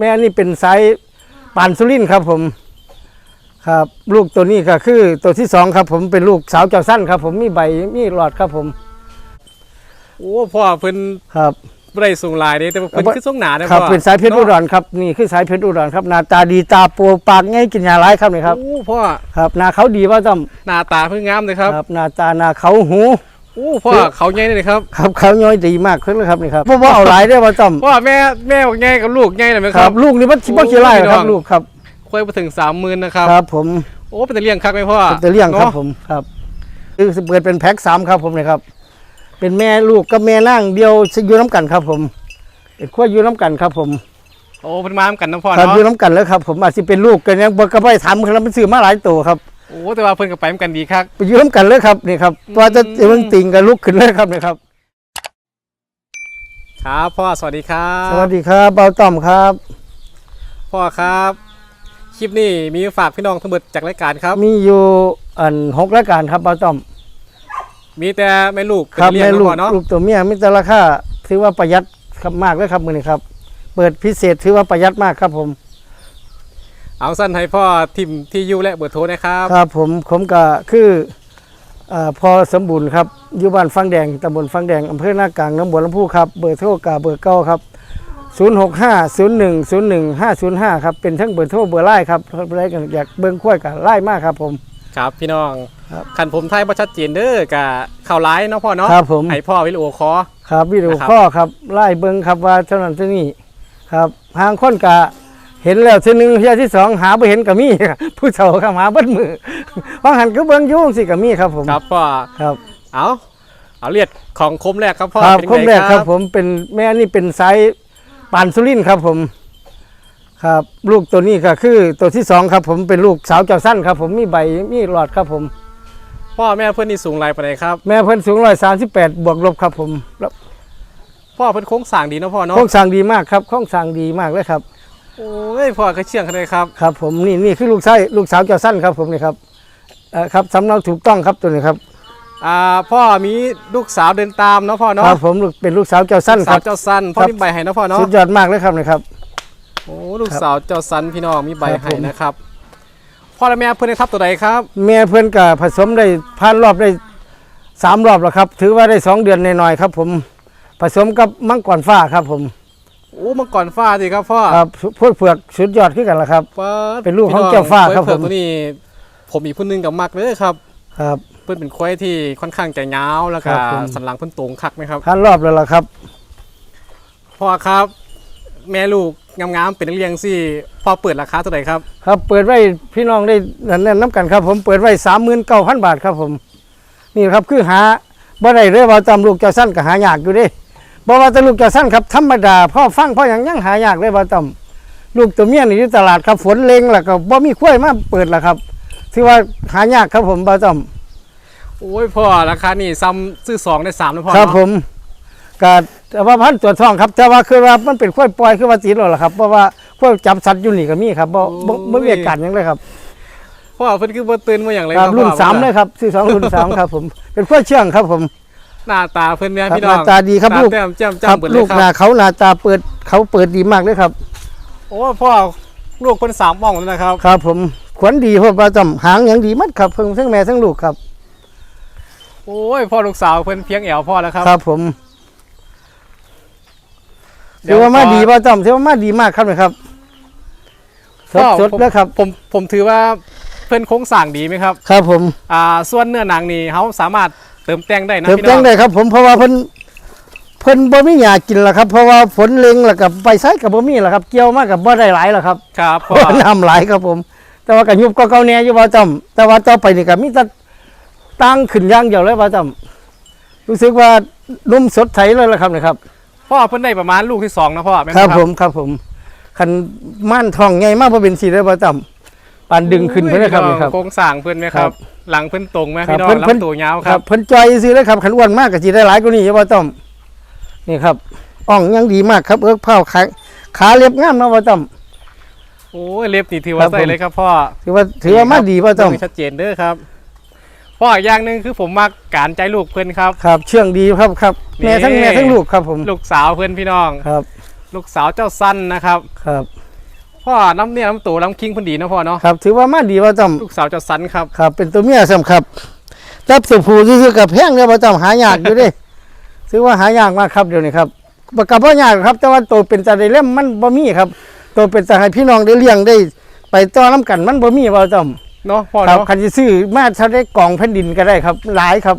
แม่นี่เป็นไซส์ปานสุรินทร์ครับผมครับ ลูกตัวนี้ก็คือตัวที่สองครับ ผมเป็นลูกสาวเจ้าสั้นครับ ผมมีใบมีหลอดครับผมโอ้พ่อเพิ่นครับบ่ได้สูงหลายเด้แต่ว่าเพิ่นเอาบ่คือทรงหนาเด้อครับพ่อเป็นสายเพชรอุดรครับนี่คือสายเพชรอุดรครับหน้าตาดีตาโปปากง่ายกินยาร้ายครับนี่ครับโอ้พ่อครับหน้าเขาดีว่าต้อมหน้าตาเพิ่งงามเลยครับครับหน้าตาหน้าเขาหูโอ้พ่อเขาใหญ่เลยครับครับเขาย้อยดีมากขึ้นเลยครับนี่ครับเพราะว่าเอาหลายได้อว่าต้อมพ่อแม่แม่บอกใหญ่กับลูกใหญ่เลยไหมคครัรับ บ ลูกนี่มันบ่ขี้ไล่หรอกครับโอ้ยพี่น้องลูกครับค่อยไปถึง30,000นะครับ ครับ ผมโอ้เป็นตะเลี้ยงคักไหมพ่อเป็นตัวเลี้ยงครับนาะผมครับคือเปิดเป็นแพ็คสามครับผมเลยครับ เป็นแม่ลูกกับแม่นั่งเดียวอยู่น้ำกันครับ ผมเป็นขั้วอยู่น้ำกันครับ ผมโอ้เพิ่นมานํกันนะพ่อครับเนาะอยู่น้ำกันแล้วครับ ผมอาจจะเป็นลูกกันยังบ่ก็ไปทำครับมันซื้อมาหลายตัวครับ โอ้แต่ว่าเพิ่นก็ไปนํกันดีคัก ไปอยู่น้ำกันเลยครับนี่ครับว่าจะอืมเบิ่งติงกับลูกขึ้นเลยครับนี่ครับครับพ่อสวัสดีครับสวัสดีครับเบาต้อมครับ พ่อครับ คลิปนี้มีฝากพี่น้องทั้งหมดจากรายการครับ มีอยู่อันหกรายการครับเบาต้อม มีแต่แม่ลูกเป็นครับเลี้ยงแม่นะลูกพ่อเนาะลูกตัวเมียมีแต่ราคาถือว่าประหยัดครับมากเลยครับมือนี้ครับ เปิดพิเศษถือว่าประหยัดมากครับผม เอาสั้นให้พ่อทิมที่อยู่และเบอร์โทรนะครับ ครับผมผมก็คือเอ่อพอสมบูรณ์ครับอยู่บ้านฟังแดงตำบลฟังแดงอำเภอหน้ากลางน้ำบัวลำพูครับเบอร์โทรกาเบอร์เก้าครับ0 6 5 0 1 0 1 5 0 5ครับเป็นทั้งเบอร์โทรเบอร์ไล่ครับอะไรกันอยากเบิ่งคุ้ยกับไล่มากครับผมครับพี่น้องครับคันผมไทยบ่ชัดเจนเด้อกะเข้าไลน์เนาะพ่อเนาะครับผมให้พ่อวิดีโอคอลครับวิดีโอนะครับข้อครับไล่เบิ่งครับว่าเท่านั้นเท่านี้ครับทางคนกะ เห็นแล้วทีหนึงเที่ยที่สองหาไปเห็นกับมีผู้เฒ่าเข้ามาเบิ้มือฟังหันก็เบิ่งอยุ่จั่งสิกับมีครับผมครับพ่อครับเอาเอาเลียดของคมแรกครับพ่อครับเป็นคมไงแรกครับ ผมเป็นแม่นี่เป็นไซส์ปานสุรินทร์ครับผมครับ ลูกตัวนี้ก็คือตัวที่สองครับ ผมเป็นลูกสาวเจ้าสั้นครับ ผมมีใบมีหลอดครับผม พ่อแม่เพื่อนนี่สูงไรปานใดครับ แม่เพิ่นสูงร้อยสามสิบแปดบวกลบครับผมแล้วพ่อเพิ่นโค้งสร้างดีเนาะพ่อเนาะโครงสร้างดีมากครับโครงสร้างดีมากเลยครับ โอ้ยพ่อก็เชื่องกันเลยครับ ครับผมนี่นี่คือลูกชายลูกสาวเจ้าสั้นครับผมนี่ครับเอ่อครับสำเนาถูกต้องครับตัวนี้ครับอ่าพ่อมีลูกสาวเดินตามเนาะพ่อคเนาะรับผมลูกเป็นลูกสาวเจ้าสั้นลูกคสารัวบ เจ้าสันพ่อครับ มีใบให้เนาะพ่อเนาะสุดยอดมากเลยครับนี่ครับ โอ้ลูกสาวเจ้าสันพี่น้องมีใบครับให้ผม นะครับพ่อและแม่เพื่อนได้ทับตัวใดครับแม่เพื่อนกับผสมได้ผ่านรอบได้สามรอบแล้วครับ ถือว่าได้สองเดือนหน่อยๆครับ ผมผสมกับมังกรฟ้าครับผม โอ้มังกรฟ้าสิครับพ่อครับพวกเผือกสุดยอดขึ้นกันแล้วครับป๊าดเป็นลูกของพี่เจ้าฟ้าครับเผือกผมตัวนี้ ผมอีกคนนึงกับมักเลยครับ ครับ เพื่อนเป็นควายที่ค่อนข้างจะยาวแล้วคก็รับผมสันหลังเพื่อนตรงคักไหมครับผ่านรอบแล้วล่ะครับพ่อครับ แม่ลูกงามๆเป็นนักเรียงสิพ่อเปิดราคาเท่าไหร่ครับ ครับเปิดไว้พี่น้องได้นั่นนั่นน้ำกันครับ ผมเปิดไว้สามหมื่นเก้าพันบาทครับผม นี่ครับคือหาบ่ได้เลยว่าจำลูกเจ้าสั้นก็หายากอยู่เด้ บ่ว่าแต่ลูกเจ้าสั้นครับธรรมดาพ่อฟังพ่อหยังยังหายากเลยว่าจำลูกตัวเมียนี่อยู่ตลาดครับฝนเล็งแล้วก็บ่มีข้วยมาเปิดแล้วครับถือว่าหายากครับผมบ่จำโอ้ยพ่อราคานี่ซ้ำซื้อสองได้สามนะพ่อครับเนาะผมก็แต่ว่าพันตัวจทองครับ แต่ว่าคือว่ามันเป็นข้วยปล่อยคือว่าตีแล้วล่ะครับเพราะว่าข้วยจับสัตว์อยู่นี่ก็มีครับบ่บ่บ่มีอาการหยังเลยครับพ่อเพิ่นคือบ่ตื่นมาอย่างไรครับรุ่นพ่อสามเลยครับสี่สองรุ่นสามครับผมเป็นข้วยเชื่องครับผม หน้าตาเพิ่นเนี่ยครับพี่น้องหน้าตาดีครับตลูกแต้มแจ่มครับจ้ำเบิดเลลูยกคหน้ารับเขาหน้าตาเปิดเขาเปิดดีมากเลยครับ โอ้พ่อลูกเพิ่นสามป่องแล้วนะครับ ครับผมขวัญดีเพราะว่าจำหางอย่างดีมัดครับเพิ่งทั้งแม่ทั้งลูกครับ โอ้ยพ่อลูกสาวเพิ่นเพียงแอวพ่อแล้วครับ ครับผมเดี๋ถืยวอว่ามาขอดีว่าจำถือว่ามาดีมากครับนะครับสพ่ดอสดผมแล้วครับ ผมผมถือว่าเพิ่นโครงสร้างดีไหมครับ ครับผม อ่า ส่วนเนื้อหนังนี่เขาสามารถ เติมแต่งได้นะเติมพี่น้แต่องงได้ครับ ผมเพราะว่าเพิ่นเพิ่นบ่มีหยากินล่ะครับ เพราะว่าฝนเล็งแล้วกับไปไสกับบ่มีล่ะครับ เกี่ยวมากกับบ่ได้หลายล่ะครับครับเพพ่ราะอว่าน้ำหลายครับผม แต่ว่าก็ยุบก็เก่าแน่อยู่ว่าจำแต่ว่าต่อไปนี่ก็มีแต่ตั้งขึ้นอย่างเดียวเลยว่าจำรู้สึกว่านุ่มสดใสเลยล่ะครับนะครับ พ่อเพิ่นได้ประมาณลูกที่สองนะพ่อแม่นครับบ่ผมครับผมคันม่านทองใหญ่มากพอเป็นสีได้ประจำปานดึงขึ้นไปเลยครับโอ้นี่ครับโครงสร้างเพิ่นไหมคครัรับบ หลังเพิ่นตรงไหมครับพี่น้องเพิ่นเพิ่นลำตัวยาวคครัรับบเพิ่นจอยสิเลยครับขันอ้วนมากก็สิได้หลายกว่านี้อย่าว่าต้อมนี่ครับอ่องยังดีมากครับเอิกเผาขาขาเรียบงามนะว่าต้อมโอ้ยเล็บนี่ถือคว่ารับใส่เลยครับพ่อถือว่าถือว่ามาดีว่าต้อมเบิ่งให้ชัดเจนเด้อครับพ่ออีกอย่างหนึ่งคือผมมักการใจลูกเพื่อนครับครับ เชื่องดีครับครับนี่แม่ทั้งแม่ทั้งลูกครับผมลูกสาวเพื่อนพี่น้องครับ ลูกสาวเจ้าสั้นนะครับครับ พ่อน้ำเนี่ยน้ำโตน้ำคิงเพันดีนะพ่อเนาะครับ ถือว่ามาดีบ่ต้อมลูกสาวเจะสันครับครับ เป็นตัวเมียซ้ำครับจับสุผูซื่อๆกับแพงเนี่ยบ่ต้อมหายากอยู่เด้ถือว่าหายากมากครับเดี๋ยวนี้ครับบ่กับบ่ยากครับ แต่ว่าตัวเป็นตาได้เล่มมันบ่มีครับตัวเป็นตาให้พี่น้องได้เลี้ยงได้ ไปต่อน้กันมันบ่มีบ่ต้อมเนาะพ่อครับเนาะคันสิซื้อมาเท่าได้กล่องแผ่นดินก็ได้ครับ หลายครับ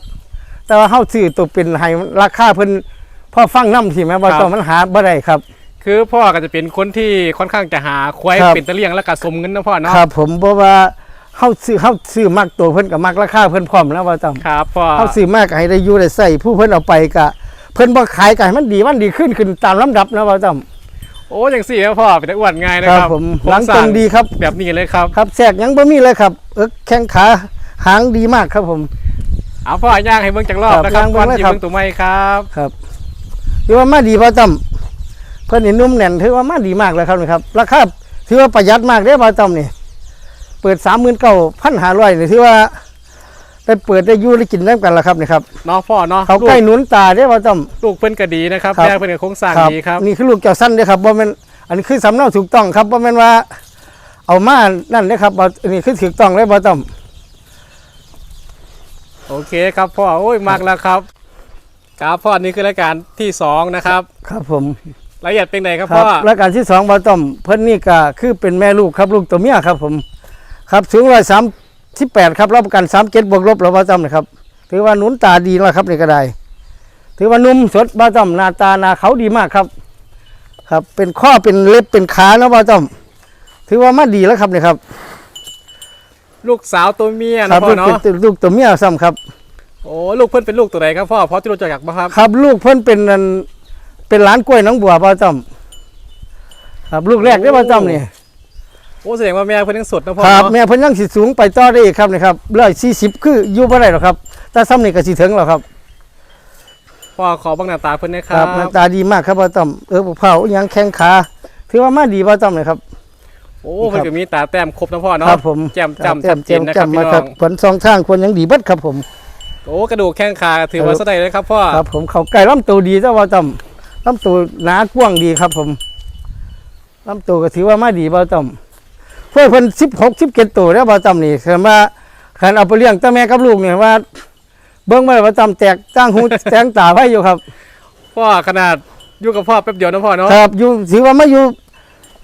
แต่ว่าเฮาซื้อตัวเป็นให้ราคาเพิ่นพอฟังนำที่แม่บ่ต้องมันหาบ่ได้ครับ คือพ่อก็จะเป็นคนที่ค่อนข้างจะหาควายครับ เป็นตะเลียงแล้วก็สมเงินนะพ่อเนาะครับผมเพราะว่าเฮาซื้อเฮาซื้อมักตัวเพิ่นก็มักราคาเพิ่นพร้อมแล้วบ่ต้องครับพ่อเฮาซื้อมากก็ให้ได้อยู่ได้ใช้ผู้เพิ่นเอาไปก็เพิ่นบ่ขายก็ให้มันดีมันดีขึ้นขึ้นตามลำดับนะบ่ต้องโอ้ยังสี่ครับพ่อเป็นตะอ้วนง่ายนะคครัรับบผมโครหลังสร้าตรงดีครับ แบบนี้เลยครับครับแทรกหยังบ่มีเลยครับ เอิกแข้งขาหางดีมากครับผม เอาพ่อย่างให้เบิ่งจักรอบครับนะครับย่างเบิ่ก่องนเลยที่ครับ เบิ่งตัวใหม่ครับ ครับถือว่ามาดีบ่ต้อม เพิ่นนี่นุ่มแน่นถือว่ามาดีมากเลยครับนี่ครับราคาถือว่าประหยัดมากเด้อบ่ต้อมนี่เปิด39,500นี่ถือว่าได้เปิดได้อยู่ได้กินได้กันแล้วครับนี่ครับเนาะพ่อเนาะเขาลูใกล้กหนุนตาเด้อบ่ต้อมลูกเพิ่นก็ดีนะครับครับแม่เพิ่นก็โครงสร้างดีครับนี่คือลูกเจ้าสั้นเด้อครับบ่แม่นอันนี้คือสำเนาถูกต้องครับบ่แม่นว่า เอามานั่นเด้อครับบ่อันนี้คือถูกต้องเลยบ่ต้อมโอเคครับพ่อโอ้ยมากแล้วครับครับพ่อนี่คือรายการที่สองนะครับ ครับผมราย ละเอียดเป็นไงครับครัพ่บอรายการที่สองบ่ต้อมเพิ่นนี่ก็คือเป็นแม่ลูกครับลูกตัวเมียครับ ผม ครับสูง138ครับรับประกัน37บวกลบแล้วบ่ต้อมนะครับ ถือว่าหนุนตาดีแล้วครับนี่ก็ได้ถือว่านุ่มสดบ่ต้อมหน้าตาหน้าเขาดีมากครับ ครับ เป็นข้อเป็นเล็บเป็นขานะบ่ต้อม ถือว่ามาดีแล้วครับนี่ครับ ลูกสาวตัวเมียคนะรับพ่อลูกเนาะเป็นลูกตัวเมียซ้ำครับโอ้ลูกเพิ่นเป็นลูกตัวไหนครับพ่อเพราะที่รู้จักบ่ครับ ครับ ลูกเพิ่นเป็นอัน เป็นหลานกล้วยน้องบัวบ่ต้อมครับลูกแรกได้อบ่ต้อมนี่โอ้แสดงว่าแม่เพิ่นยังสดนะพ่อครับเนาะแม่เพิ่นยังสิสูงไปต่อได้อีกครับนี่ครับ140คืออยู่บ่ได้หรอกครับแต่ซ้ำนี่ก็สิถึงแล้วครับพ่อขอเบังหน้าตาเพิ่นนะคครัรับบหน้าตาดีมากครับบ่ต้อมเออบุกเผายังแข้งขาถือว่ามาดีบ่ต้อมเลยครับโอ้เพิ่นก็มีตาแต้มครบนะพ่อเนาะครับผมแจ่มจำแจ่ชัมดเจนนะคแจ่รับมพี่มาน้ครัอบงผลสองทางควรยังดีเบิดครับผมโอ้กระดูกแข้งขาถือว่าครับสดได้เลยครับพ่อครับผมเขาไก่ลำตัวดีแต่ว่าต้อม ลำตัวหนากว้างดีครับผมลำตัวก็ถือว่ามาดีบ่ต้อมเพื่อเพิ่น16 17ตัวแล้วบ่ต้อมนี่คือว่าคันเอาไปเลี้ยงแต่แม่กับลูกเนี่ยว่า เบิ่งมาแล้วบ่ต้อมแตกตั้งหูแตงตาไว้อยู่ครับพ่อขนาดอยู่กับพ่อแป๊บเดียวนะพ่อเนาะครับอยู่ถือว่ามาอยู่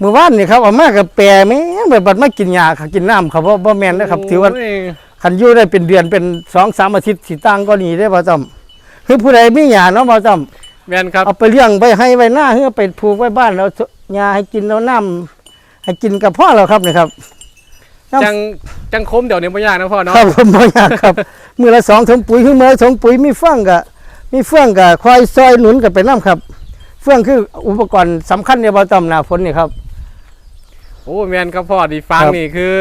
มื้อวานนี่ครับเอามากับแปรแม่งแบบบัดมากินยาค่ะกินน้ำครับบ่บ่แม่นนะครับ ถือว่าโยคันอยู่ได้เป็นเดือนเป็น2 3อาทิตย์สิตั้งก็นี่ได้บ่ต้อมคือผู้ใดมียาเนาะบ่ต้อม แม่นครับ เอาไปเลี้ยงไปให้ไว้หน้าเฮือไปผูกไว้บ้านแล้วยาให้กินแล้วน้ำให้กินกับพ่อเราครับนี่ครับครับจังจังคมเดี๋ยวนี้บ่ยากนะพ่อเนาะครับผมบ่อยากครับ มือละสองถุงปุ๋ยคือมือละสองปุ๋ยมีเฟื่องกับมีเฟื่องกับควายซอยหนุนกับไปน้ำครับ เฟื่องคืออุปกรณ์สำคัญในบ่ต้อมหน้าฝนนี่ครับ โอ้แม่นครับพ่อดีฟังครับ นี่คือ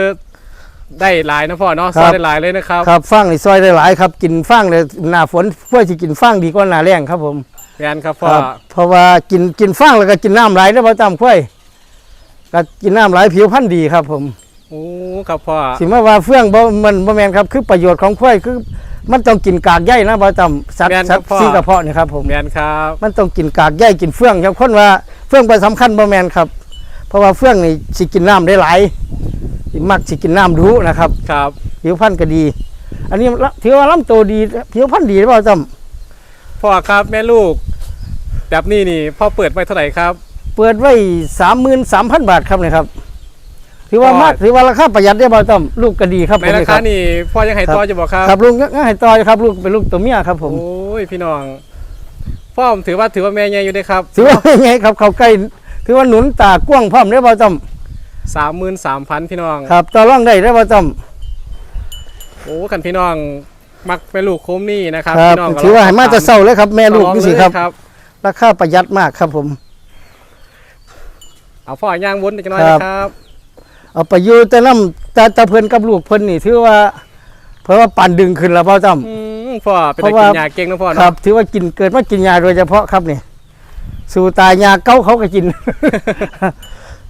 ได้หลายนะพ่อเนาะครัซอบยได้หลายเลยนะครับ ครับฟางนี่ซอยได้หลายครับ กินฟางเลยหน้าฝนเพื่อจะกินฟางดีกว่าหน้าแรงครับผม แม่นครับพ่อครับเพราะว่ากินกินฟางแล้วก็กินน้ำหลายได้อบ่ต้อมควายก็กินน้ำหลายผิวพรรณดีครับ ผม โอ้ครับพ่อสิมาว่าเฟื่องบ่มันบ่แม่นครับ คือประโยชน์ของควายคือ มันต้องกินกากใยนะบ่ต้อมสัตว์สัตว์ซีกระเพาะนี่ครับผม แม่นครับมันต้องกินกากใยกินเฟื่องครับคนว่าเฟื่องไปสำคัญบ่แม่นครับ เพราะว่าเฟื่องนี่สิกินน้ำได้หลายสิมักสิกินน้ำดูนะครับ ครับผิวพรรณก็ดี อันนี้ละถือว่าลำโตวดีผิวพรรณดีหรือเปล่าต้อม พ่อครับแม่ลูก แบบนี้นี่พ่อเปิดไว้เท่าไหร่ครับ เปิดไว้33,000บาทครับนี่ครับ ถือว่าก็มากถือว่าราคาประหยัดได้อบ่ต้อมลูกก็ดีครับในผมรานี่คานี่พ่อยังให้ต่อจะบอกครับ ครับลูกงั้นให้ต่อครับลูกเป็นลูกตัวเมียครับผม โอ้ยพี่น้อง พ่อผมถือว่าถือว่าแม่ใหญ่อยู่ได้ครับถือว่าเป็นไงครับเขาใกล้ถือว่าหนุนตากว้างพร้อมได้อบ่ต้อมสามหมื่นสามพันพี่น้อง ครับต่อรองได้ได้อบ่ต้อมโอ้กันพี่น้อง มักแม่ลูกโคมนี่นะครับครับพี่น้องก็ถือว่าให้มาแต่เศร้าเลยครับ แม่ลูกต่อรองนี่สิครับเลยครับ ราคาประหยัดมากครับผม เอาพ่อย่างวนอีกหน่อยครับนะครับเอาไปอยู่แต่น้ำตาตาเพิ่นกับลูกเพิ่นนี่ถือว่า เพราะว่าปั่นดึงขึ้นแล้วพ่อต้อมอืมพ่อเป็นเพตะราะว่า กินยาเก่งนะพ่อครัเนาะบถือว่ากินเกิดมากินยาโดยเฉพาะครับนี่สู่ตายาเก้าเขาก็กิน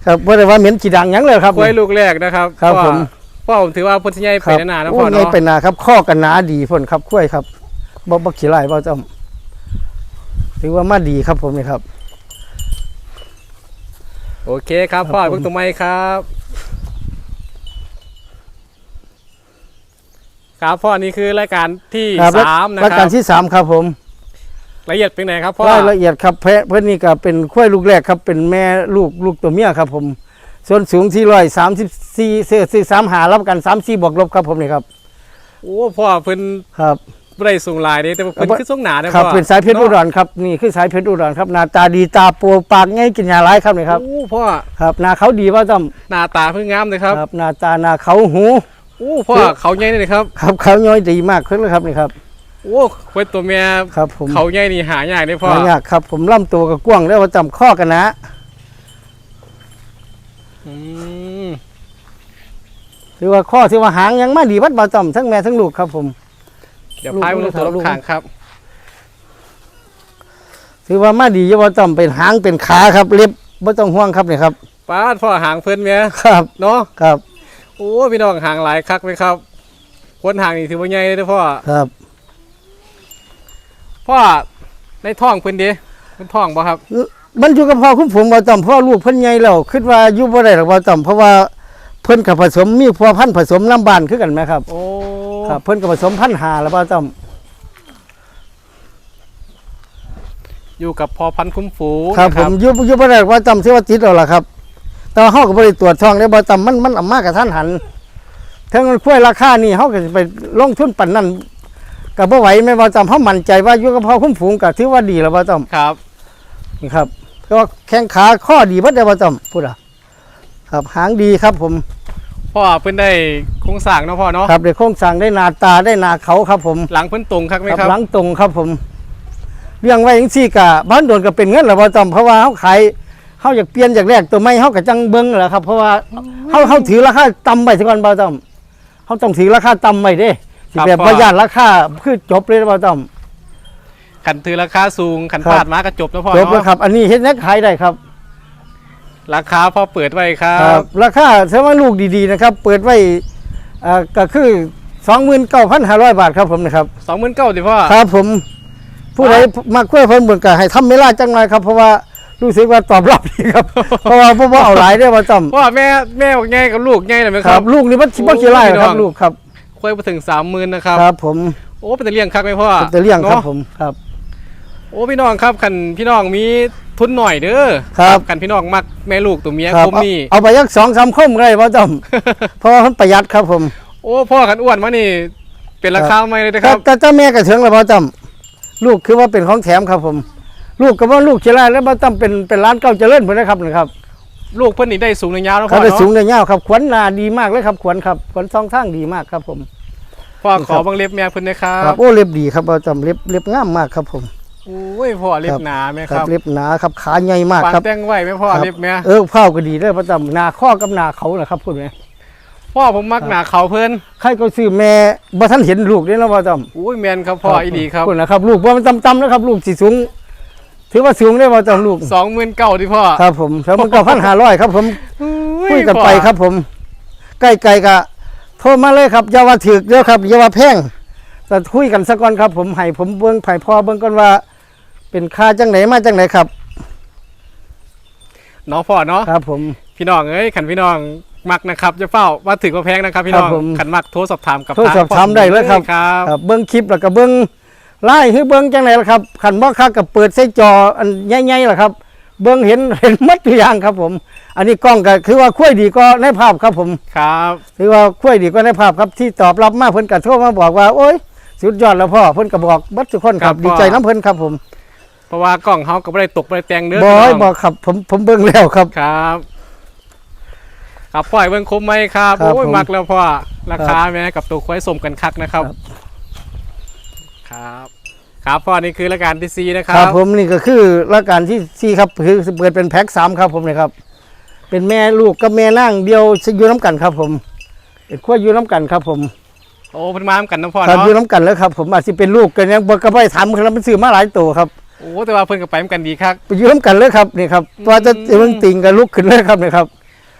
ครับเพราะแต่ว่าเหม็นขี้ดังหยังเลยครับกล้วยลูกแรกนะครับครับพ่อผม พ่อผมถือว่าพุทธใหญ่คเป็รันนาๆนะโอ้พ่อยไงเนาะเป็นนาครับข้อกันหนาดีพ่นครับกล้วยครับบ่บ่ขี้ไล่พ่อต้อมถือว่ามาดีครับผมนี่ครับ โอเคครับพ่อครับผมเบิ่งตัวไม้ครับครับพ่อนี่คือรายการที่ครับสามนะรายคการัรบที่สามครับผมละเอียดเป็นไงครับพ่อรายละเอียดครับแพะเพื่อนนี่ก็เป็นควายลูกแรกครับ เป็นแม่ลูกลูกตัวเมียครับ ผม ส่วนสูงที่ร้อยสามสิบสี่เสื้อสี่สามหารับกันสามสี่บวกลบครับผมนี่ครับโอ้พ่อเพิ่นครับบ่ได้สูงหลายเด้แต่ว่าเพิ่นครับคือสูงหนาเด้อครับพ่อเป็นสายเพชรอุดเนาะรครับนี่คือสายเพชรอุดรครับหน้าตาดีตาโปปากง่ายกินยาร้ายครับนี่ครับโอ้พ่อครับหน้าเขาดีว่าจหน้าตาเพิ่งงามเลยครับำครับหน้าตาหน้าเขาหูโอ้พ่อเขาใหญ่เลยครับครับเขาย้อยดีมากขึ้นเลยครับนี่ครับโอ้ควายตัวเมียครับผมเขาใหญ่นี่หายากเด้อพ่อหายากครับผมล่ำตัวกับกว้างแล้วว่าจำข้อกันนะอืม ถือว่าข้อที่ว่าหางยังไม่ดีวัดบ่จำทั้งแม่ทั้งลูกครับผม เดี๋ยวพายมาลงตัวรถข้างครับ ถือว่ามาดีอยว่าจำเป็นหางเป็นขาครับ เล็บไม่ต้องห่วงครับนี่ครับป้าดพ่อหางเพิ่นเมียครับเนาะครับโอ้พี่น้องหางหลายคักเลยครับคนหางนี่ถือว่าใหญ่เลยเด้อพ่อครับพ่อในท้องเพิ่นดิเป็นท้องบ่ครับ มันอยู่กับพ่อคุ้มผมบ่จำเพราะลูกเพิ่นใหญ่แล้วคิดว่าอยู่บ่ได้หรอกบ่จำเพราะว่าเพิ่นกับผสมมีพัวพันธุ์ผสมน้ำบานคือกันไหมครับโอ้ครับเพิ่นกับผสมพันธุ์หาแล้วบ่จอยู่กับพอพันธุ์คุ้มฝูงำครับนะผมอยู่อยู่บ่ได้หรอกบ่จำสิว่าติดแล้วล่ะครับ แต่ว่าเฮาก็บ่ได้ตรวจช่องได้บ่จำมันมันเอามากับท่านหันถ้ามันคุ้ยราคานี่เฮาก็สิไปลงทุนปานนั้นก็บ่ไหวแม่บ่จำเฮามั่นใจว่าอยู่กับพ่อคุ้มฝูงก็ถือว่าดีแล้วบ่จำครับครับ ก็แข้งขาข้อดีเบัดเดียวบ่จำพูดอะครับหางดีครับผมพ่อเพิ่นได้โครงสร้างเนาะพ่อเนาะครับเด็กโครงสร้างได้หนาตาได้หนาเขาครับผม หลังเพิ่นตรงคักไหมครับครับหลังตรงครับผมเลี้ยงไว้จังซี่กะบ้านโดนก็เป็นเงินแหละบ่จำเพราะว่าเฮาขายเฮาอยากเปลี่ยนจากแรกตัวใหม่เฮาก็จังเบิ่งแหละครับเพราะว่าเฮาเฮาถือราคาต่ำไว้ซะก่อนบ่จำเฮาต้องถือราคาต่ำไว้เด้สิแบบบ่ย่านราคาคือจบเลยบ่จำ ขันถือราคาสูงขันครับ พลาดมากระจบนะพ่อจบแล้วเนาะครับ อันนี้เฮ็ดแนักขายได้ครับราคาพอเปิดไว้ครัครับ บราคาถ้าว่าลูกดีๆนะครับ เปิดไว้อ่าก็คือ 29,500 บาทครับผมนะครับ สองหมื่นเก้าดิพ่อ ครับผม ผู้ใดมาคุยเพิ่นเบิ่งก็ให้ทำเวลาจังหน่อยครับ เพราะว่ารู้สึกว่าตอบรับดีครับ เพราะว่าบ่บ่เอาหลายได้อว่าจำพ่อแม่แม่บอกไงกับลูกไงเลยไหมคครัรับ บ ลูกนี่มันสิบ่ขี้ไล่ครับโอ้ยพี่น้อง ลูกครับ คุยไปถึงสามหมื่นนะครับ ครับผมโอ้เป็นตะเลี่ยงคักไหมพ่อเป็นตะเลี่ยงครับนาะผมครับ โอ้พี่น้องครับขันพี่น้องมีทุนหน่อยเด้อครับขันพี่น้องมักแม่ลูกตัวเมียครับคมเอานี่เอาไปยัก2 3คมก็ได้ว่าจำเพราะว่ามันประหยัดครับผมโอ้พ่อขันอ้วนมานี่ เป็นราคาไม่เลยนะคแต่รับแต่เจ้าแม่ก็ถึงแล้วบ่จำลูกคือว่าเป็นของแถมครับผม ลูกก็ว่าลูกขี้ไล่แล้วบ่จำเป็นเป็นร้านเก่าเจริญพุ่นนะครับนะครับลูกเพิ่นนี่ได้สูงในยาวแล้วเขาพ่อได้เนาะสูงได้ยาวครับขวัญหนาดีมากเลยครับขวัญครับขวัญสองทางดีมากครับผม พ่อขอบังเล็บแม่เพิ่นนะครัครับบโอ้เล็บดีครับเราจำเล็บเล็บงามมากครับผม โอ้ยพ่อเล็บหนาไหมคครัรับบเล็บหนาครับขาใหญ่มากปานครับแต่งไว้ไหมพ่อครับเล็บแม่เออเผาก็ดีเลยประจำหนาข้อกับหนาเขานะครับพูดไหมพ่อผมมักหนาเขาเพิ่นใครก็ซื้อแม่บ่ทันเห็นลูกนี่นะประจำโอ้ยแมนครับพ่ออีดีครับพูดนะครับ ลูกว่ามันต่ำๆนะครับ ลูกสีสูง ถือว่าสูงได้ประจำลูกสองหมื่นเก้าดิพ่อครับผมแล้วมันก็พันห้าร้อยครับ ผมคุยกันไปครับผม ใกล้ๆกะโทรมาเลยครับอย่าว่าถือเด้อครับอย่าว่าแพงแต่คุยกันสักก่อนครับ ผมให้ผมเบิ่งไผ่พอเบิ่งก่อนว่า เป็นค่าจังไหนมาจังไหนครับเนาะพ่อเนาะครับผม พี่น้องเอ้ยขันพี่น้องมักนะครับจะเฝ้าว่าถึงว่าแพงนะครับ พี่น้องครับผมขันมักโทรสอบถามกับโทรสอบถามได้เลยครับ ครับครับเบิ้งคลิปแล้วก็เบิ้งไล่คือเบิ้งจังไหนล่ะครับขันบ่คักกับเปิดใส่จออันใหญ่ๆล่ะครับ เบิ้งเห็นเห็นหมัดทุกอย่างครับผม อันนี้กล้องก็คือว่าคุยดีก็ในภาพครับผม ครับถือว่าคุยดีก็ในภาพครับที่ตอบรับมาเพิ่นก็โทรมาบอกว่า โอ้ยสุดยอดแล้วพ่อเพิ่นก็บอกเบัดทุกคนครับดีใจน้ำเพิ่นครับผมเพ ราะว่ากล้องเขาก็ไม่ได้ตกไม่ได้แต่งเนื้อบอกพี่ให้น้องบอกครับผมผมเบิ้งแล้วครับ ครับ ครับพ่อยเบิ่งคมไหมครับครับโอ้ยผม มักแล้วพ่อราคาแม้กับตัวควายสมกันคักนะครับครับ ครับ ครับพ่อนี่คือรายการที่ซีนะคครัรับ บผมนี่ก็คือรายการที่สี่ครับคือเปิดเป็นแพ็คสามครับผมนะครับ เป็นแม่ลูกกับแม่นั่งเดียวอยู่น้ำกันครับผมเป็นขั้วอยู่น้ำกันครับผมโอ้เพิ่นมาเหมือนกันนะพ่อครับเนาะอยู่น้ำกันแล้วครับผมอาจจะเป็นลูกกันยังบอกก็ไปถามครับมันซื้อมาหลายตัวครับ โอ้แต่ว่าเพิ่นก็ไปเหมือนกันดีครับไปอยู่น้ำกันเลยครับนี่ครับว่าจะเรื่องติ่งกับลูกขึ้นเลยครับนี่ครับ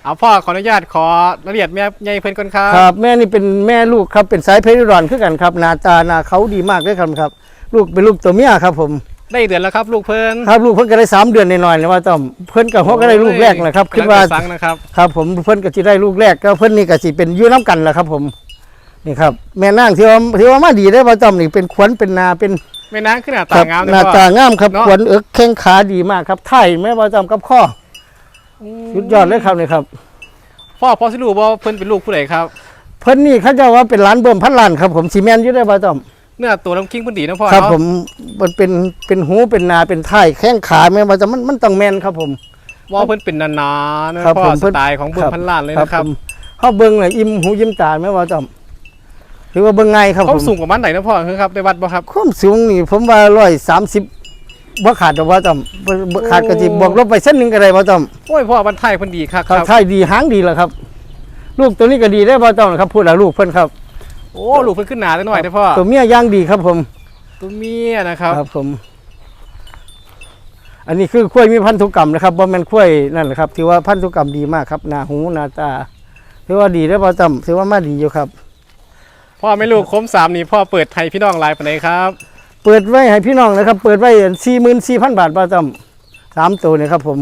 เอาพ่อขออนุญาตขอรายละเอียดแม่ใหญ่เพิ่นก่อนครับครับ แม่นี่เป็นแม่ลูกครับเป็นสายเพชรอุดรคือกันครับหน้าตาหน้าเขาดีมากเลยครับครับ ลูกเป็นลูกตัวเมียครับผมได้เดือนแล้วครับลูกเพิ่นครับลูกเพิ่นก็ได้สามเดือนหน่อยๆเลยว่าต้อมเพิ่นก็เขาก็ได้ลูกแรกนะครับคิดว่ากำลังจะสั่งนะครับครับ ผมเพิ่นก็สิได้ลูกแรกก็เพิ่นนี่ก็สิเป็นอยู่น้ำกันแหละครับ ผมนี่ครับ แม่นางที่ว่าที่ว่ามาดีได้อว่าต้อมนี่เป็นขวัญเป็นนาเป็น แม่นางขึ้นหน้าคตารับงามเลยหน้าพ่อ ตางามครับเนาะขวัญเอิกแข้งขาดีมากครับไทยแม่ว่าต้อมกับข้อสุดยอดเลยครับนี่ครับ พ่อพ่อสิรู้ว่าเพิ่นเป็นลูกผู้ใดครับ เพิ่นนี่เขาเจะว่าเป็นร้านเบิ่มพันล้านครับผมซีเมนต์อยู่ได้อว่าต้อมเนื้อตัวน้ำคิงเพิ่นดีนะพ่อครับ เนาะผมมันเป็นเป็นหูเป็นนาเป็นไทยแข้งขาแม่ว่าจะมันมันต้องแม่นครับผม ว่าเพิ่นเป็นนานาๆนะครับพ่อผมสเพิ่น ไตล์ของเบิ่งพันล้านเลยนะครับผมเฮาเบิ่งเลยอิ่มหูยิ้มตาแม่ว่าต้อม หรือว่าเบิ่งไงายครับความผมสูงประมาณไหนนะพ่อครับได้วัดบ่ครับความสูงนี่ผมว่าร้อยสามสิบบ่ขาดดอกว่าต้อมบ่บ่ขาดก็สิโอ้บวกลบไปเส้นหนึงก็ได้ว่าต้อมโอ้ยพ่อบันไทยเพิ่นดีครับครับครับไทยดีหางดีแหละครับ ลูกตัวนี้ก็ดีได้อบ่ต้อมครับพูดแล้วลูกเพิ่นครับโอ้ลูกเพิ่นขึ้นหนาได้หน่อยได้อพ่อตัวเมียย่างดีครับผมตัวเมียนะครับครับผม อันนี้คือข้วยมีพันธุกรรมนะครับบ่แม่นข้วยนั่นแหละครับถือว่าพันธุกรรมดีมากครับหน้าหูหน้าตาถือว่าดีได้อบ่ต้อมถือว่ามาดีอยู่ครับ พ่อไม่ลูกคมสามนี่พ่อเปิดไทยพี่น้องหลายปานใดครับเปิดไว้ให้พี่น้องนะครับ เปิดไว้44,000บาทบ่ต้อมสามตัวนี่ครับผม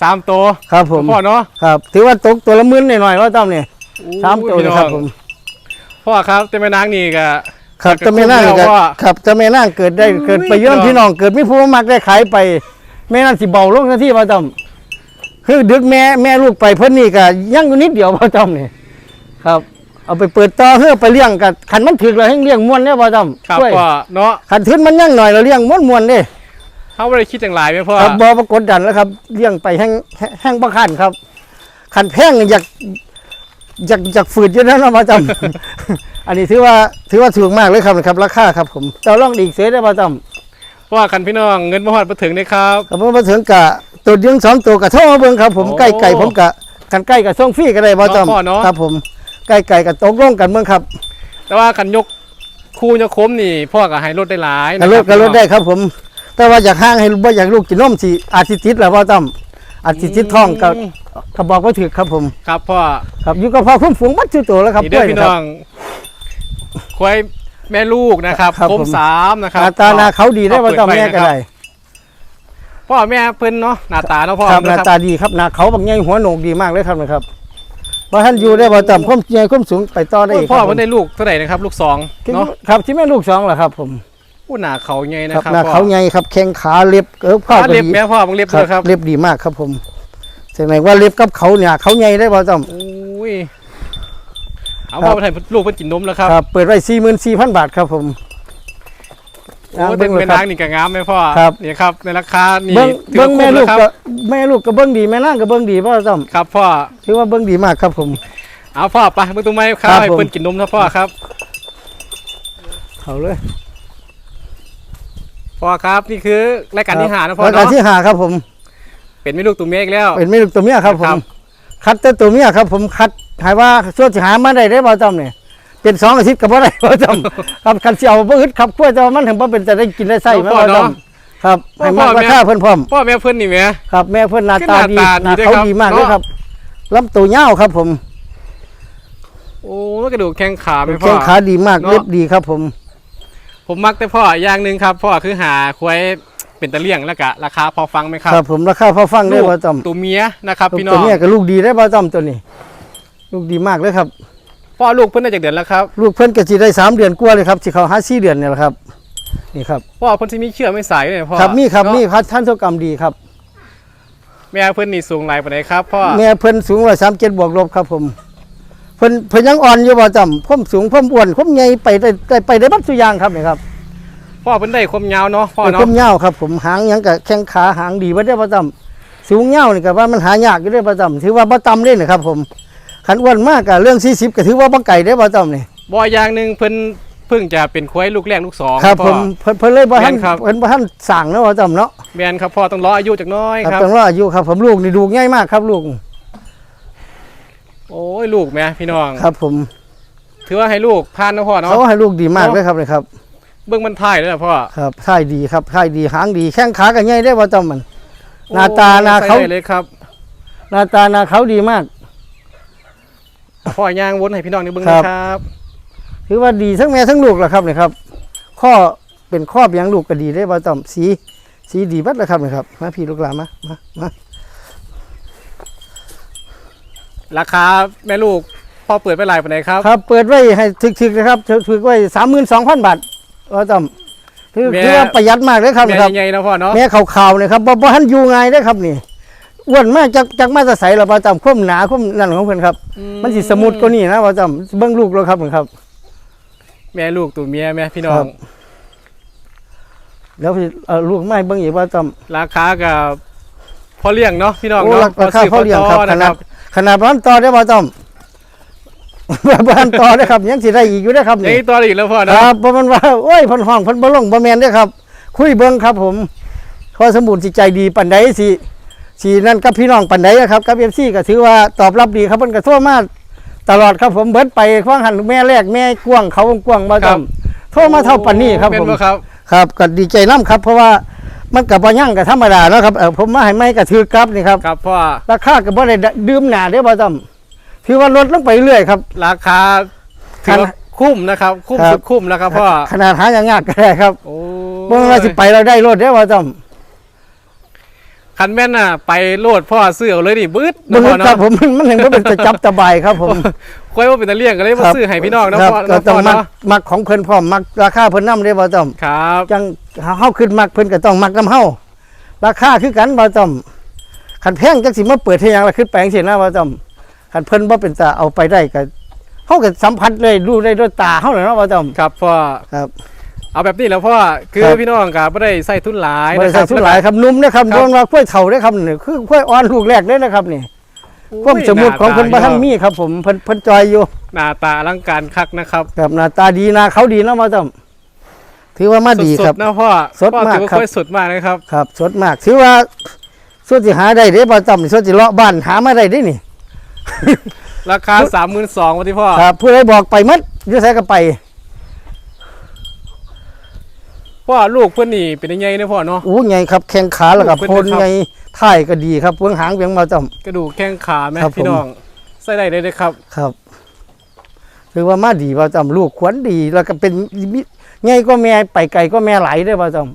สามตัวครับผมพ่อเนาะครับ ถือว่าตกตัวละหมื่นหน่อยๆว่าต้อมเนี่ยสามตัวพี่นะองครับผมพ่อครับแต่แม่นางนี่ก็ครับแต่จะไม่นั่งคุ้มแล้วก็ว่าครับจะไม่นั่งเกิดได้อุ้ยเกิดไปเยื่อมเนาะพี่น้องเกิดไม่พูดมักได้ขายไปแม่นั่นสิเบาลงทันทีว่าต้อมคือดึกแม่แม่ลูกไปเพิ่นนี่ก็ยังอยู่นิดเดียวว่าต้อมนี่ครับ เอาไปเปิดต่อเพื่อไปเลี้ยงกับขันมันถึกแล้วให้เลี้ยงม้วนเนี่ยว่าต้อมครับช่วยพ่อเนาะขันทึนมันยังหน่อยเราเลี้ยงม้วนม้วนๆเด้เขาไม่ได้คิดอย่างไรไหมพ่อครับบอปรากฏดันแล้วครับเลี้ยงไปแห้งแห้งแห้งบ่คันครับขันแพงอยากอยากอยากฝืดอยู่นั่นนะว่าต้อมอันนี้ถือว่าถือว่าถูกมากเลยครับนะครับราคาครับผมเจ้าล่องดีกเสียได้ว่าต้อมเพราะว่าคันพี่น้องเงินมาหอดมาถึงเลยครับกับผมมาถึงกะตัวเดียงสองตัวกะโทรมาเบิ่งครับ ผมโอ้ใกล้ไก่ผมกะกันใกล้กับส่งฟรีก็ได้บ่จอมเนาะพ่อเนาะครับผม ใกล้ไก่กับตกลงกันเบิ่งครับแต่ว่าคันยกคู่ยกโคมนี่พ่อก็ให้ลดได้หลายกะลดกะลดได้ครับผม แต่ว่าอยากห้างให้บ่อยากลูกกินนมสิอาจสิติดแล้วบ่จอมอาจสิติดท้องก็ก็บอกว่าถือครับผม ครับพ่อครับอยู่กับพ่อคุ้มฝูงบัดชื่อตัวแล้วครับนี่เด้อด้วยพี่นะคน้รัอบงควายแม่ลูกนะครับครับคมผมสามนะคหรับน้าตาหน้าเขาดีได้บ่จอมเปิดไว้แม่ก็นะครับได้พ่อแม่เพิ่นเนาะหน้าตาเนาะพ่อครับหน้านะตาดีครับหน้าเขาบางใหญ่หัวโหนกดีมากเลยครับนะครับ บ่ท่านอยู่ได้บ่จอมความใหญ่ความสูงไปต่อได้โอ้อียกพ่อครับผเพิ่มนได้ลูกเท่าไหร่นะครับ ลูกสองที่เนาะครับที่แม่ลูกสองเหรอครับ ผมอู้หน้าเขาใหญ่นะครับครับหน้าพ่อเขาใหญ่ครับแข้งขาเล็บเออข้ออ่าก็เล็บดีแม่พ่อมึงเล็บครัด้วยครับเล็บดีมากครับ ผมแสดงว่าเล็บกับเขาเนี่ยเขาใหญ่ได้บ่ต้อมอุ้ยเอาครับพ่อไปให้ลูกเพิ่นกินนมแล้วครับครับเปิดไว้44,000บาทครับผม โอ้เป็นบิ่งเป็นเลยครันางนี่ก็งามไหมพ่อครับนี่ครับในราคานี่เบิ้งถือเบิ้งว่าแม่คุ้มลูแล้วกครับก็แม่ลูกก็เบิ้งดีแม่นางก็เบิ้งดีพ่อต้อมครับพ่อถือว่าเบิ้งดีมากครับผม เอาพ่อไปเบิ่งตุ้มไม้ข้าครัวบให้ผม เพิ่นกินนมนะพ่อครับเอาเลยพ่อครับนี่คือรายการที่หานะพ่อรายการเนาะที่หาครับผม เป็นไม่ลูกตุ้มเมฆแล้ว เป็นแม่ลูกตัวเมียครับผครัมบ คัดแต่ตัวเมียครับผมคัดหายว่าช่วยสิหามาได้ได้บ่ต้อมเนี่ย เป็นสองอาทิตย์ก็บ่ได้บ่ต้อมครับคันสิเอาบ่อึดครับกล้วยแต่ว่ามันถึงบ่เป็นจะได้กินได้ใส่แม่บ่ต้อมครับให้มันราคาเพิ่นพร้อมพ่อแม่เพิ่นนี่แหม่ครับ แม่เพื่อนหน้าตาดีขึ้นหน้าตาหน้าดีด้วยเขาครับดีมากเลยเนาะครับลำตัวยาวครับ ผม โอ้ยกระดูกแข้งขาไหมพ่แข้องขาดีมากเนาะเล็บดีครับ ผม ผมมักแต่พ่ออย่างหนึ่งครับพ่อคือหาควายเป็นตะเลี่ยงแล้วก็ราคาพอฟังไหมครับครับ ผมราคาพอฟังได้ลูกบ่ต้อมตัวเมียนะครับพี่น้ตัอวงเนี้ยก็ลูกดีได้บ่ต้อมตัวนี้ ลูกดีมากเลยครับ พ่อลูกเพิ่นได้จากเดือนแล้วครับลูกเพิ่นก็สิได้สามเดือนกว่าเลยครับสิเข้าห้าสี่เดือนเนี่ยแหละครับนี่ครับพ่อเพิ่นสิมีเชื่อไม่สายเลยพ่อครับมีครับเนาะมีพัฒท่านธุกรรมดีครับ แม่เพิ่นนี่สูงหลายปานใดครับพ่อแม่เพิ่นสูงร้อยสามเจ็ดบวกลบครับผมเพิ่นเพิ่นยังอ่อนอยู่บ่ต้อมผมสูงผมอ้วนผมใหญ่ไปได้ได้ไปได้บัดทุกอย่างครับนี่ครับพ่อเพิ่นได้ความยาวเนาะพ่อเป็นเนาะผมยาวครับ ผมหางหยังกับแข้งขาหางดีบ่ได้บ่ต่ำสูงยาวนี่ก็ว่ามันหายากอยู่ได้บ่ต่ำถือว่าบ่ต่ำเลยนะครับผม ขันอ้วนมากก็เรื่อง40ก็ถือว่าบ่ไก่ได้บ่ต่ำนี่บ่อย่างหนึงเพิ่นเพิ่งจะเป็นควายลูกแรกลูกสองครับพ่ผอมเพิ่นเพิ่นเลยบ่ทันแม่นครับ เพิ่นบ่ทันสั่งเนาะบ่ต่ำเนาะแม่นครับพ่อต้องรออายุจักหน้อยครับครับต้องรออายุครับ ผมลูกนี่ดูง่ายมากครับลูกโอ้ยลูกแม่พี่น้องครับ ผมถือว่าให้ลูกผ่านเนาะพ่อเนาะเขาให้ลูกดีมากเนาะเลยครับเลยครับ เบิ่งมันท้ายเลยนะพ่อ ครับท่ายดีครับท่ายดีหางดีแข้งขาก็ใหญ่ได้บ่ต่ำมัน หน้าตาหน้าเขาใส่ได้เลยครับ หน้าตาหน้าเขาดีมาก พ่อย่างวนให้พี่น้องได้เบิ่งครับ นะครับถือว่าดีทั้งแม่ทั้งลูกแหละครับนี่ครับ ข้อเป็นข้อเบียงลูกก็ดีได้บ่ต่ำสี สีดีบัดเลยครับนี่ครับมาพี่ลูกหลานมามามาราคาแม่ลูกพ่อเปิดไปหลายปานไหนครับ ครับ เปิดไว้ให้ถึกๆนะครับถึกๆไว้สามหมื่นสองพันบาทว่าต้อมคือแม่คือว่าประหยัดมากเลยครับแม่นี่ครับ ใหญ่ๆนะพ่อเนาะแม่ขาวๆเนี่ยครับบ่บ่ทันอยู่ไงได้อครับนี่ อ้วนมากจากจากมาแตะใสเราประจำคมหนาคมนั่นของเพิ่นครับ มันสิสมุดก็นี่นะประจำเบิ่งลูกแล้วครับนี่ครับ แม่ลูกตัวเมียแม่พี่น้อครังบแล้วพี่เอาลูกไม้เบิ่งอีกว่าจำราคากับพ่อเลี้ยงเนาะพี่น้องโอ้เนาะราคาพ่อเลี้ยงครับต่ขนะคนารัดบขนาดบ้านต่อได้อบ่จำบ้านต่อได้อครับ ยังสิได้อีกอยู่ได้อครับอย่างนี่นี้ตัวอีกแล้วพ่อคเนาะรับบ่มันว่าโอ้ยเพิ่นห้องเพิ่นบ่ลงบ่แม่นเด้อครับ คุยเบิ่งครับ ผมขอสมบูรณ์สิใจดีปานใดสิ สินั่นกับพี่น้องปานใดอะครับกับ FC ก็ถือว่าตอบรับดีครับเพิ่นก็โทรมาตลอดครับผมเบิดไปควางหันแม่แรกแม่กว้างเขากว้างบ่จำโทรมาเท่าปานนี้ครับเป็นผมบ่ครับครับก็ดีใจน้ำครับ เพราะว่ามันกับบ่ยั่งกับธรรมดาเนาะครับเออผมมาให้ไม่ก็ถือกลับนี่ครับครับพ่อราคาก็บ่ได้ดื่มหนาเด้อบ่ต้อมถือว่าลดลงไปเรื่อยครับ ราคาถือว่าคุ้มนะครับ คุ้มครับสุดคุ้มแล้วครับพ่อขนาดหายากๆก็ได้ครับโอ้บ่ว่าสิไปเราได้รถได้อบ่ต้อม คันแม่นน่ะไปโลดพ่อซื้อเอาเลยดิบึ้ดบ่นะพ่รู้อครัเนาะบผมมันมันถึงบ่เป็นจะจับตะบายครับผมค่อยว่าเป็นตะเลี่ยงก็เลยมาซื้อให้พี่น้องนะครับพ่อก็นะต้พ่องอมักเนาะมักของเพิ่นพร้อมมักราคาเพิ่นนำเด้อบ่ต้อมครับ จังเฮาขึ้นมักเพิ่นก็ต้องมักนํเฮาราคาคือกันบ่ต้อมคันแพงจังสิมาเปิดให้หยังล่ะขึ้นไปจังซี่นะบ่ต้อมคันเพิ่นบ่เป็นตาเอาไปได้ก็เฮาก็สัมผัสเลยรู้ได้ด้วยตาเฮาเลยเนาะบ่ต้อมครับพ่อครับ เอาแบบนี้แล้วพ่อคือครับ พี่น้องกับไม่ได้ใส่ทุนหลายบ่ได้นะคใส่รับชุดหลายครับนุ่มนะครับครับโดนว่ากล้วยเฒ่าเด้อครับนี่คือกล้วยอ่อนลูกแรกเด้อนะครับนี่ความสมุดของเพิ่นบ่ทันมีครับผมเพิ่นเพิ่นจอยอยู่หน้าตาอลังการคักนะครับครับหน้าตาดีหน้าเขาดีเนาะบ่ต้อมถือว่ามาดีสครัดบ ๆนะพ่อสดพ่อมากถือว่าครับ ค่อยสดมากนะครับ ครับสดมากถือว่าส่วนสิหาได้เด้บ่ต้อมส่วนสิเลาะบ้านหามาได้เด้นี่ ราคาสามหมื่นสองวันที่พ่อ ครับผู้ใดบอกไปหมดอยู่ไสก็ไป พ่อลูกเพื่อนนี่เป็นยังไงเนี่ยพ่อเนาะ อู้ใหญ่ครับแข้งขาแล้วก็โอ้โพเพิ่นนครับใหญ่ท้ายก็ดีครับเบื้องหางเบียงมาต้อมกระดูกแข้งขาไหมครับผมพี่น้องใส่ได้เลยนะครับ ครับถือว่ามาดีบ่ต้อมลูกขวัญดีแล้วก็เป็นมิใหญ่ก็แม่ไปไกลก็แม่ไหลได้อบ่ต้อม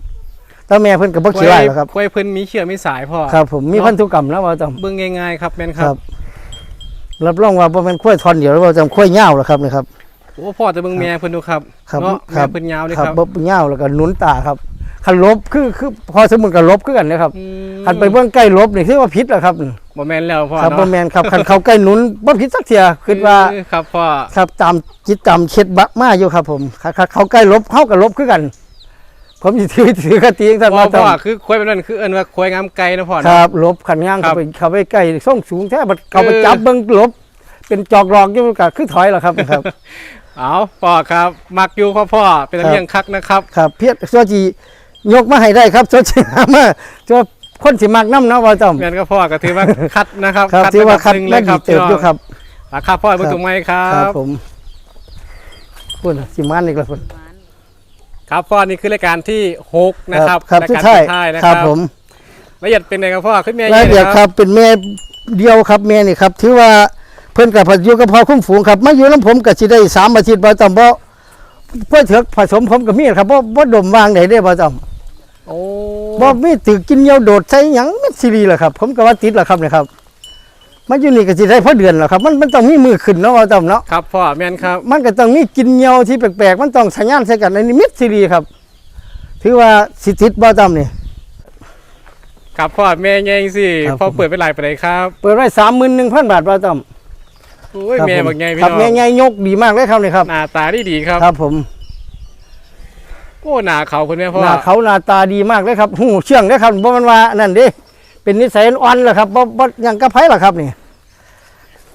แต่แม่เพิ่นก็บ่ขี้ร้ายหรอกครับกล้วยเพิ่นมีเชื่อมีสายพ่อครับ ผมมีพันธุกรรมนะบ่ต้อมเบิ่งง่ายๆครับแม่นคครัรับบรับรองว่าบ่แม่นข้อยทอนเดียวแล้วบ่ต้อมข้อยยาวแล้วครับนี่ครับ โอ้พ่อจะเบิ่งแม่เพิ่นดูครับครับเนาะครัแม่บเพิ่นยาวเลยครับครับบ่ยาวแล้วก็หนุนตาครับคันลบคือคือพอสมมุติก็ลบคือกันนะครับอืมคันไปเบิ่งใกล้ลบนี่คือว่าผิดแล้วครับบ่แม่นแล้วพ่อครับบ่เนาะแม่นครับคันเขาใกล้หนุนบ่ผิดสักเที่ยคิดว่าเออครับพ่อครับตามจิตตามเช็ดบะมาอยู่ครับ ผมครับครับเขาใกล้ลบเขากับลบคือกัน ผมสิถือถือกติท่านพ่อว่าต้พ่อองคือควยแบบนั้นคือเอิ้นว่าควยงามไกลนะพ่อคเนาะ รับลบขันย่างครัเขาบไปเขาไปใกล้ส่งสูงแท้บัดเขาไปเออ จับเบิ่งลบ เป็นจอกหลอกอยู่ก็คือถอยแล้วครับครับ เอาพ่อครับ มักอยู่พ่อพ่อเป็นตะเลียงคักนะครับครับเพียรสัวจียกมาให้ได้ครับสัวจีหามาสัวคนสิมักน้ำเนาะว่าต้อมแม่นก็พ่อก็ถือว่าคัดนะครับครับถือว่าคัดระและดับหดีนึ่งเลยครับเติบอยู่ครับราคาพ่อเบิ่งตรงไหมครัครับบผมพุ่นน่ะสิมันอีกแล้วพุ่นครับพ่อนี่คือรายการที่หกนะครับครับรายทุกการท่ายสุดท้ายนะคครัรับบผมละเอียดเป็นไงครับพ่อขึ้นเมียรายละเอียดนะครับเป็นแม่เดียวครับแม่นี่ครับ ถือว่าเพิ่นกับพอยู่กับพ่อคุ้มฝูงครับมาอยู่น้ำผมก็สิได้สามอาทิตย์บ่ต้องบ่เพื่อเถือกผสมผมกับมีดครับบ่บ่ดมวางได้เด้บ่ต้องโอ้บ่มีตึกกินเหยียวโดดใส่หยังเม็ดซีรีส์ล่ะครับ ผมก็ว่าติดแล้วครับเนี่ยครับมาอยู่นี่ก็สิได้พอเดือนแล้วครับมันมันต้องมีมือขึ้นเนาะบ่ต้องเนาะครับพ่อแม่นครับ มันก็ต้องมีกินเหยียวที่แปลกๆมันต้องสัญญาณใส่กันอันนี้เม็ดซีรีส์ครับ ถือว่าสิติดบ่ต้องนี่ครับพ่อแม่ใหญ่สิครับพ่อเปิดไปหลายไปไหนครับ เปิดไว้31,000บาทบ่ต้อง โอ้ยครับแม่ผมบักใหญ่พี่ครับน้องแม่ใหญ่ยกดีมากเลยครับนี่ครับ หน้าตาดีดีครับ ครับผมโอ้หน้าเขาเพิ่นแม่พ่อหน้าเขาหน้าตาดีมากเลยครับหูเชื่องเลยครับบ่แมันว่านั่นเด้เป็นนิสัยอ่อนๆแหละครับบ่บ่หยังกระไผล่ะครับนี่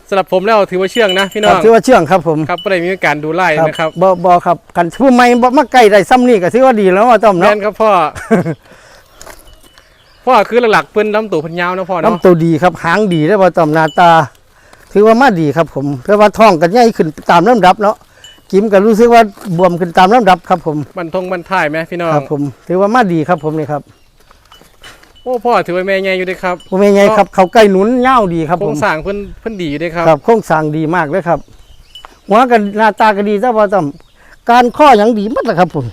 สำหรับผมแล้วถือว่าเชื่องนะพี่คน้รัอบงถือว่าเชื่องครับผมครับบ่ได้มีการดูไล่นะครับบ่บ่ครับคันผู้ใหม่บ่มาใกล้ได้ซ้ำนี่ก็ถือว่าดีแล้วว่าต้อมแม่เนาะนครับพ่อ พ่อคือหลักๆเพิ่นลำตัวเพิ่นยาวนะพ่อเนาะน้ำตัวดีครับหางดีแล้วว่าต้อมหน้าตา ถือว่ามาดีครับผมเพราะว่าท้องก็ใหญ่ขึ้นตามลำดับเนาะกิมก็รู้สึกว่าบวมขึ้นตามลำดับครับผมบันทงบันท้ายไหมพี่น้องครับผม ถือว่ามาดีครับผมนี่ครับโอ้พ่อถือว่าแม่ใหญ่อยู่เด้ครับผมเป็นไงครับเขาใกล้หนุนยาวดีครับโครผงมสร้างเพิ่นเพิ่นดีอยู่เด้ครับครับโครงสร้างดีมากเลยครับหัวกันหน้าตาก็ดีซะว่าต้อมการข้ออย่างดีหมัดแหละครับผม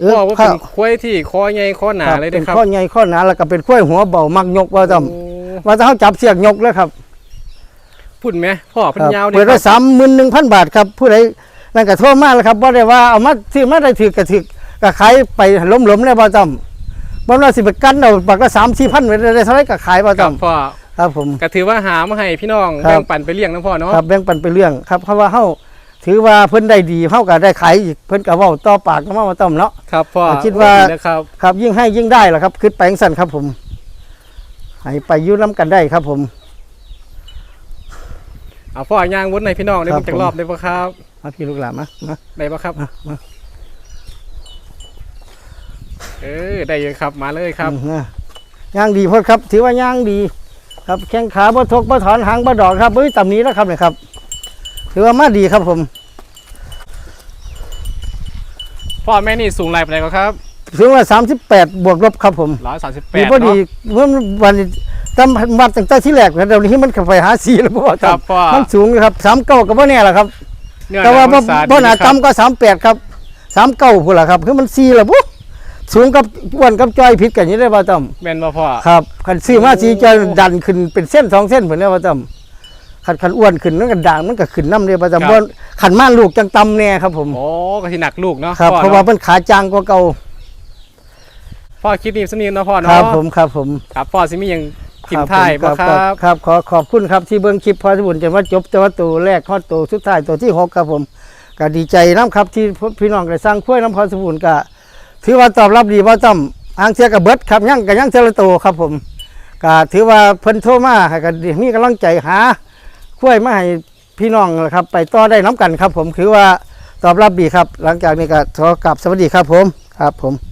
เออพ่อว่าครัเป็นบควายที่คอใหญ่คอหนาครับเลยเป็นะนครับข้อใหญ่ข้อหนาแล้วก็เป็นข้อยหัวเบามักยกว่าต้อมโอ้ว่าถ้าเขาจับเสียกยกเลยครับ พุ่นไหมพ่อเพันยาวเปิดคไว้รับสามหมื่นหนึ่งพันบาทครับผู้ใดนั่นก็โทษมากแล้วครับว่าได้ว่าเอามาซื้อมาได้ถือกระถือก็ขายไปล้มๆได้บ่ต้อมบ่ว่าสิไปกันเอาปากละสามสี่พันไว้ได้เท่าไหรก็ขายบ่คต้รัอบมพ่อครับผมก็ถือว่าหามาให้พี่น้องครับแบ่งปันไปเลี้ยงนะพ่อเนาะครับแบ่งปันไปเรื่องครับเพราะว่าเฮาถือว่าเพิ่นได้ดีเฮาก็ได้ขายอีกเพิ่นก็เว้าต่อปากก็มาว่าต้อมเนาะครับพ่อคิดว่าดีนะครับครับยิ่งให้ยิ่งได้ล่ะครับคิดไปจังซั่นครับผมให้ไปอยู่นํกันได้ครับผม เอาพ่อย่างวนในพี่น้องได้ครับบุกจากผมรอบได้ปะครับมาพี่ลูกหลานมามาได้ปะครับมามาเออได้เลยครับมาเลยครับอืมนะย่างดีพดครับ ถือว่าย่างดี ครับแข้งขาบ่ทกบ่ถอนหางบ่ดอกครับเอ้ยต่ำนี้แล้วครับเนี่ยครับ ถือว่ามาดีครับผมพ่อแม่นี่สูงไรไปไหนก็ครับ ถึงว่า38บวกลบครับผมร้อยสามสิบแปดีดพอดีเนาะเมื่อวัน นี้ตำวัดตั้งแต่ที่แรกแล้วเดี๋ยวนี้มันเข้าไปหาสีแล้วบ่ว่าครับพ่อมันสูงอยู่ครับ39ก็บ่แน่ล่ะครับเนื้อแต่ว่าหบ่นังมัสาบ่น่าดีครับต่ำก็38ครับ39พุ่นล่ะครับ คือมัน4ล่ะบ่สูงกับอ้วนกับจ้อยผิดกันอยู่ได้บ่ต้อมแม่นบ่พ่อครับคันซื้อมาสีจะดันขึ้นเป็นเส้นสองเส้นเหมือนเนี่ยว่าจำคันคันอ้วนขึ้นนั่นก็ด่างมันก็ขึ้นน้ำเลยประจำว่าขันม่านลูกจังตำเนี่ยครับผมโอ้ก็ที่หนักลูกเนาะครับพ่อเพราะว่าเนาะมันขาจางกว่าเก่าพ่อคิดนี่สนิทเนาะพ่อคเนาะรับผมครับผมครับพ่อสิมีหยัง ทิมครับท้ายผมบ่ครับ ครับขอขอบคุณครับที่เบิ้งคลิปพอสมุนจะว่าจบแต่ว่าตัวแรกข้อตัวสุดท้ายตัวที่หกครับผมก็ดีใจน้ำครับที่พี่น้องได้สร้างคุ้วยน้ำพอสมุนก็ถือว่าตอบรับดีว่าจำอ่างเสียกับเบิดครับยังกับยังเจริญโตครับผมก็ถือว่าเพิ่นโทรมาให้ก็มีกำลังใจหาช่วยมาให้พี่น้องนะครับ ไปต่อได้น้ำกันครับ ผมถือว่าตอบรับดีครับ หลังจากนี้ก็ขอกลับสวัสดีครับผมครับผม